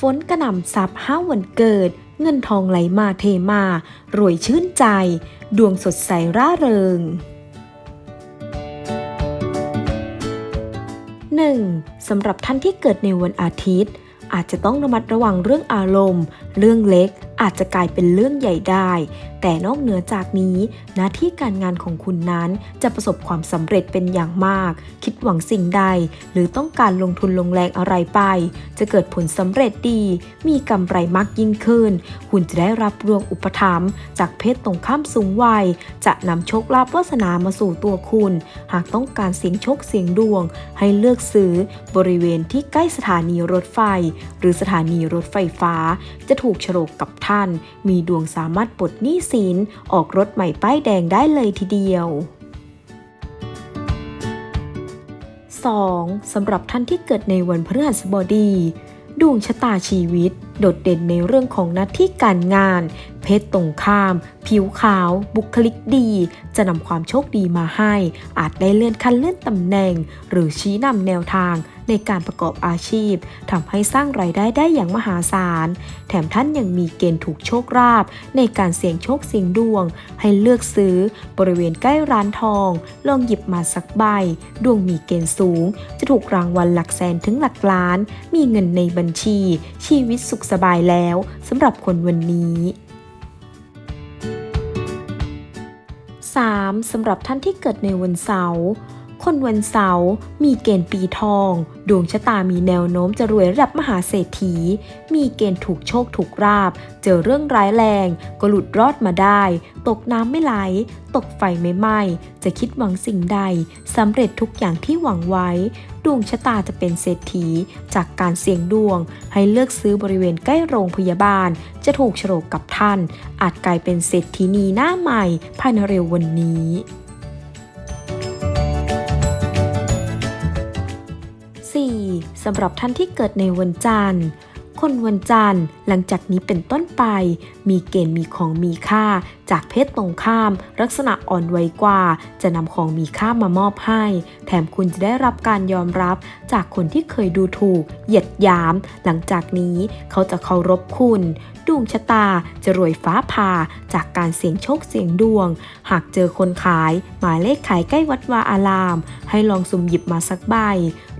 ฝนกระหน่ำซับห้าวันเกิด เงินทองไหลมาเทมา รวยชื่นใจ ดวงสดใสร่าเริง 1. สำหรับท่านที่เกิดในวันอาทิตย์ อาจจะต้องระมัดระวังเรื่องอารมณ์ เรื่องเล็ก อาจจะกลายเป็นเรื่องใหญ่ได้ แต่นอกเหนือจากนี้หน้าที่การงานของคุณนั้นจะประสบความสำเร็จเป็นอย่างมาก คิดหวังสิ่งใด หรือต้องการลงทุนลงแรงอะไรไป จะเกิดผลสำเร็จดี มีกำไรมากยิ่งขึ้น คุณจะได้รับรวงอุปถัมภ์จากเพศตรงข้ามสูงวัย จะนำโชคลาภวาสนามาสู่ตัวคุณ หากต้องการเสียงโชคเสียงดวง ให้เลือกซื้อบริเวณที่ใกล้สถานีรถไฟหรือสถานีรถไฟฟ้า จะถูกโฉลกกับท่าน มีดวงสามารถปลดหนี้สินออกรถใหม่ป้ายแดงได้เลยทีเดียว 2. สำหรับท่านที่เกิดในวันพฤหัสบดี ดวงชะตาชีวิต โดดเด่นในเรื่องของหน้าที่การงาน เพศตรงข้าม ผิวขาว บุคลิกดี จะนำความโชคดีมาให้ อาจได้เลื่อนขั้นเลื่อนตำแหน่ง หรือชี้นำแนวทางในการประกอบอาชีพทำให้สร้างรายได้ได้อย่างมหาศาล แถมท่านยังมีเกณฑ์ถูกโชคลาภในการเสี่ยงโชคเสี่ยงดวง ให้เลือกซื้อบริเวณใกล้ร้านทอง ลองหยิบมาสักใบ ดวงมีเกณฑ์สูง จะถูกรางวัลหลักแสนถึงหลักล้าน มีเงินในบัญชี ชีวิตสุขสบายแล้วสำหรับคนวันนี้ 3. สำหรับท่านที่เกิดในวันเสาร์ คนวันเสาร์มีเกณฑ์ปีทอง ดวงชะตามีแนวโน้มจะรวยระดับมหาเศรษฐี มีเกณฑ์ถูกโชคถูกราบ เจอเรื่องร้ายแรง ก็หลุดรอดมาได้ ตกน้ำไม่ไหล ตกไฟไม่ไหม้ จะคิดหวังสิ่งใดสำเร็จทุกอย่างที่หวังไว้ ดวงชะตาจะเป็นเศรษฐี จากการเสี่ยงดวง ให้เลือกซื้อบริเวณใกล้โรงพยาบาล จะถูกโฉลกกับท่าน อาจกลายเป็นเศรษฐีนีหน้าใหม่ภายในเร็ววันนี้ สำหรับท่านที่เกิดในวันจันทร์ คนวันจันทร์หลังจากนี้เป็นต้นไป มีเกณฑ์มีของมีค่า จากเพศตรงข้าม ลักษณะอ่อนไวกว่า จะนำของมีค่ามามอบให้ แถมคุณจะได้รับการยอมรับ จากคนที่เคยดูถูก เหยียดหยาม หลังจากนี้เขาจะเคารพคุณดวงชะตาจะรวยฟ้าผ่าจากการเสี่ยงโชคเสี่ยงดวง หากเจอคนขาย หมายเลขขายใกล้วัดวาอาราม ให้ลองสุ่มหยิบมาสักใบ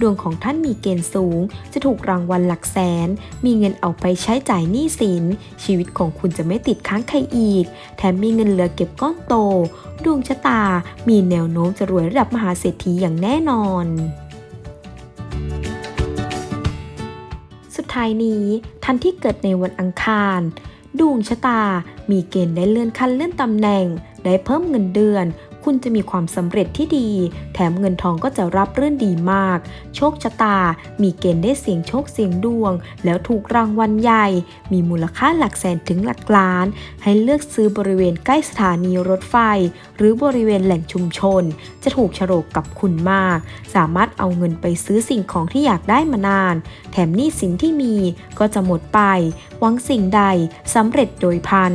ดวงของท่านมีเกณฑ์สูง จะถูกรางวัลหลักแสน มีเงินเอาไปใช้จ่ายหนี้สิน ชีวิตของคุณจะไม่ติดค้างใครอีก แถมมีเงินเหลือเก็บก้อนโต ดวงชะตา มีแนวโน้มจะรวยระดับมหาเศรษฐีอย่างแน่นอน สุดท้ายนี้ ท่านที่เกิดในวันอังคารดวงชะตา มีเกณฑ์ได้เลื่อนขั้นเลื่อนตำแหน่ง ได้เพิ่มเงินเดือน คุณจะมีความสำเร็จที่ดี แถมเงินทองก็จะรับรื่นดีมาก โชคชะตา มีเกณฑ์ได้เสียงโชคเสียงดวง แล้วถูกรางวัลใหญ่ มีมูลค่าหลักแสนถึงหลักล้าน ให้เลือกซื้อบริเวณใกล้สถานีรถไฟ หรือบริเวณแหล่งชุมชน จะถูกโฉลกกับคุณมาก สามารถเอาเงินไปซื้อสิ่งของที่อยากได้มานาน แถมหนี้สินที่มีก็จะหมดไป หวังสิ่งใดสำเร็จโดยพัน